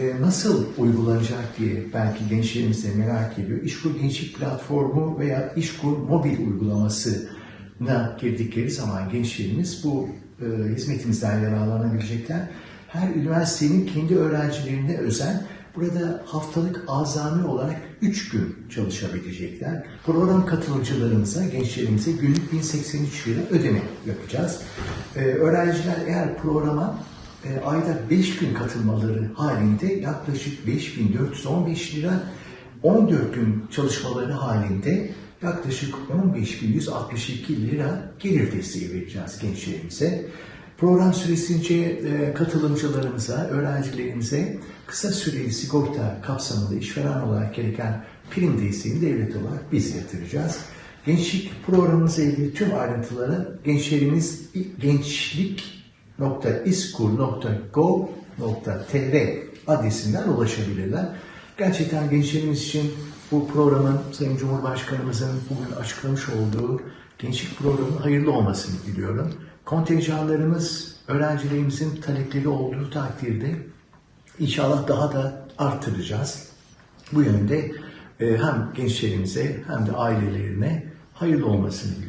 e, nasıl uygulanacak diye belki gençlerimiz de merak ediyor. İşkur Gençlik Platformu veya İşkur Mobil uygulamasına girdikleri zaman gençlerimiz bu e, hizmetimizden yararlanabilecekler. Her üniversitenin kendi öğrencilerine özel burada haftalık azami olarak 3 gün çalışabilecekler. Program katılımcılarımıza, gençlerimize günlük 1083 lira ödeme yapacağız. Ee, öğrenciler eğer programa e, ayda 5 gün katılmaları halinde yaklaşık 5415 lira, 14 gün çalışmaları halinde yaklaşık 15.162 lira gelir desteği vereceğiz gençlerimize. Program süresince e, katılımcılarımıza, öğrencilerimize kısa süreli sigorta kapsamında işveren olarak gereken prim desteğini devlet olarak biz yatıracağız. Gençlik programımızla ilgili tüm ayrıntılara gençlerimiz gençlik.iskur.gov.tr adresinden ulaşabilirler. Gerçekten gençlerimiz için bu programın Sayın Cumhurbaşkanımızın bugün açıklamış olduğu gençlik programının hayırlı olmasını diliyorum. Kontenjanlarımız öğrencilerimizin talepleri olduğu takdirde inşallah daha da artıracağız. Bu yönde e, hem gençlerimize hem de ailelerine hayırlı olmasını diliyorum.